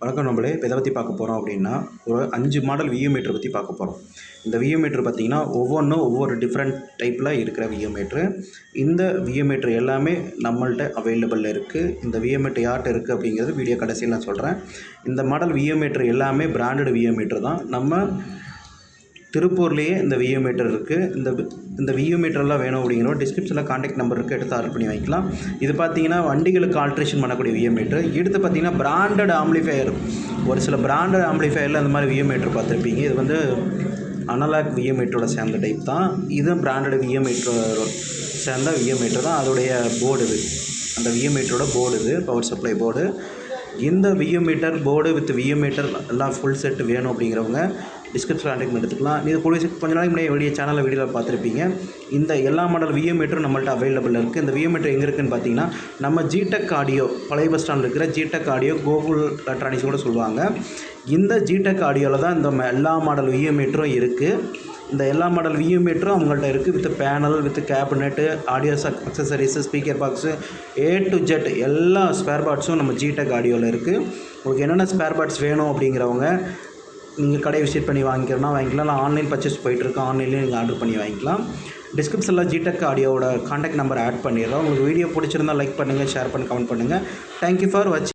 வணக்கம் நம்மளே இப்போ எதை பற்றி பார்க்க போகிறோம் அப்படின்னா ஒரு அஞ்சு மாடல் வியூ மீட்டர் பற்றி பார்க்க போகிறோம் இந்த வியூ மீட்ரு பார்த்திங்கன்னா ஒவ்வொன்றும் ஒவ்வொரு டிஃப்ரெண்ட் டைப்பில் இருக்கிற வியூ மீட்ரு இந்த வியூ மீட்ரு எல்லாமே நம்மள்ட்ட அவைலபிள் இருக்குது இந்த வியூ மீட்ரு யார்கிட்ட இருக்குது அப்படிங்கிறது வீடியோ கடைசியில் நான் சொல்கிறேன் இந்த மாடல் வியூ மீட்ரு எல்லாமே பிராண்டட் வியூ மீட்டர் தான். நம்ம திருப்பூர்லேயே இந்த வியூ மீட்டர் இருக்குது இந்த இந்த வியூ மீட்டர்லாம் வேணும் அப்படிங்கிறோம் டிஸ்கிரிப்ஷனில் காண்டாக்ட் நம்பர் இருக்குது எடுத்து ஆர்டர் பண்ணி வாங்கிக்கலாம் இது பார்த்தீங்கன்னா வண்டிகளுக்கு ஆல்ட்ரேஷன் பண்ணக்கூடிய வியூ மீட்டர் எடுத்து பார்த்தீங்கன்னா பிராண்டட் ஆம்ப்ளிஃபையர் ஒரு சில பிராண்டட் ஆம்ப்ளிஃபையரில் அந்த மாதிரி வியூ மீட்டர் பார்த்துருப்பீங்க. இது வந்து அனலாக் வியூ மீட்டரோட சேர்ந்த டைப் தான். இதுவும் பிராண்டட் வியூ மீட்டர் சேர்ந்த வியூ மீட்டர் தான். அதோடைய போர்டு இது. அந்த வியூ மீட்டரோட போர்டு இது. பவர் சப்ளை போர்டு இந்த VU meter board with VU meter எல்லாம் ஃபுல் செட் வேணும் அப்படிங்கிறவங்க டிஸ்கிரிப்ஷன் கான்டாக்ட் எடுத்துக்கலாம். இது கூட கொஞ்ச நாளைக்கு முன்னாடி வீடியோ சேனலில் வீடியோவில் பார்த்துருப்பீங்க. இந்த எல்லா மாடல் வியூ மீட்டரும் நம்மள்ட்ட அவைலபிள் இருக்குது இந்த வியூ மீட்டர் எங்கே இருக்குன்னு பார்த்தீங்கன்னா நம்ம ஜிடெக் ஆடியோ பழைய பஸ் ஸ்டாண்ட் இருக்கிற ஜிடெக் ஆடியோ கோகுல் எலக்ட்ரானிக்ஸ் கூட சொல்லுவாங்க. இந்த ஜிடெக் ஆடியோவில் தான் இந்த எல்லா மாடல் வியூ மீட்டரும் இருக்குது இந்த எல்லா மாடல் வியூ மீட்டரும் அவங்கள்ட்ட இருக்குது with panel with cabinet audio accessories speaker box A to Z எல்லா ஸ்பேர் பார்ட்ஸும் நம்ம ஜிடெக் ஆடியோவில் இருக்குது உங்களுக்கு என்னென்ன ஸ்பேர் பார்ட்ஸ் வேணும் அப்படிங்கிறவங்க நீங்கள் கடையை விசிட் பண்ணி வாங்கிக்கிறனா வாங்கிக்கலாம். இல்லை ஆன்லைன் பர்ச்சேஸ் போயிட்டுருக்கு ஆன்லைன்லேயும் நீங்கள் ஆர்டர் பண்ணி வாங்கிக்கலாம். டிஸ்கிரிப்ஷனில் ஜிடெக் ஆடியோவோட காண்டாக்ட் நம்பர் ஆட் பண்ணிடுறோம். உங்களுக்கு வீடியோ பிடிச்சிருந்தா லைக் பண்ணுங்கள் ஷேர் பண்ணி கமெண்ட் பண்ணுங்கள் தேங்க்யூ ஃபார் வாட்சிங்